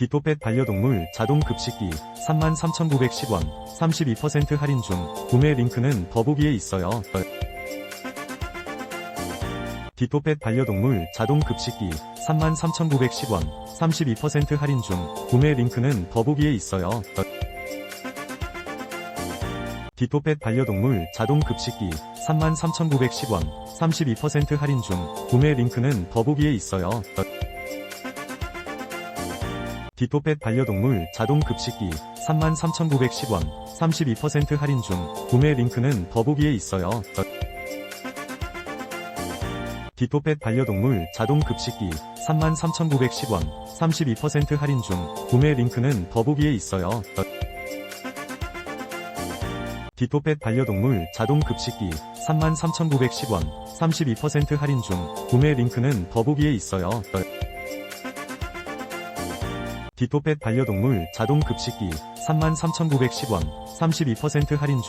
디토펫 반려동물 자동 급식기 33,910원 32% 할인 중 구매 링크는 더보기에 있어요. 디토펫 반려동물 자동 급식기 33,910원 32% 할인 중 구매 링크는 더보기에 있어요. 디토펫 반려동물 자동 급식기 33,910원 32% 할인 중 구매 링크는 더보기에 있어요. 디토펫 반려동물 자동 급식기 33,910원 32% 할인 중 구매 링크는 더보기에 있어요. 디토펫 반려동물 자동 급식기 33,910원 32% 할인 중 구매 링크는 더보기에 있어요. 디토펫 반려동물 자동 급식기 33,910원 32% 할인 중 구매 링크는 더보기에 있어요. 디토펫 반려동물 자동 급식기 33,910원 32% 할인 중